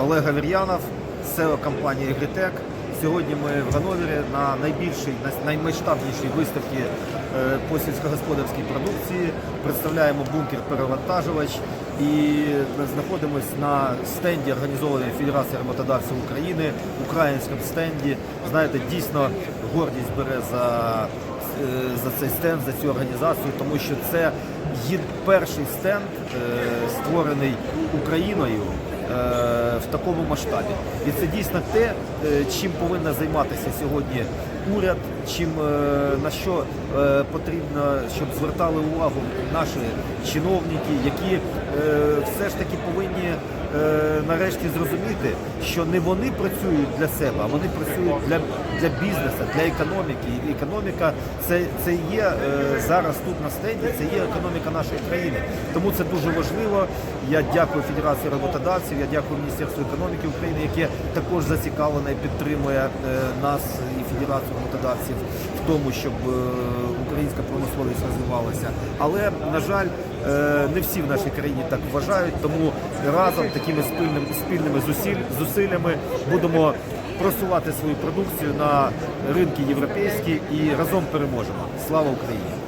Олег Авер'янов, SEO компанії Agritech. Сьогодні ми в Ганновері на найбільшій, на- наймасштабнішій виставці е, по сільськогосподарській продукції. Представляємо бункер перевантажувач і знаходимося на стенді організованої Федерації роботодавців України, українському стенді. Знаєте, дійсно гордість бере за е, за цей стенд, за цю організацію, тому що це є перший стенд, е, створений Україною в такому масштабі. І це дійсно те, е, чим повинна займатися сьогодні уряд, чим е, на що е, потрібно, щоб звертали увагу наші чиновники, які е, все ж таки повинні е, нарешті зрозуміти, що не вони працюють для себе, а вони працюють для, для бізнесу, для економіки. І економіка це, це є е, зараз тут на стенді, це є економіка нашої країни. Тому це дуже важливо. Я дякую Федерації роботодавців, я дякую Міністерству економіки України, яке також зацікавлене і підтримує е, нас і Федерацію роботодавців в тому, щоб е, українська промисловість розвивалася. Але на жаль, е, не всі в нашій країні так вважають, тому разом такими спільними спільними зусиль, зусиллями будемо просувати свою продукцію на ринки європейські і разом переможемо. Слава Україні!